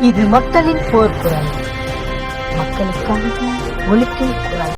இது மக்களின் போர்க்குரல். மக்களுக்கான ஒலிக்கை குரல்.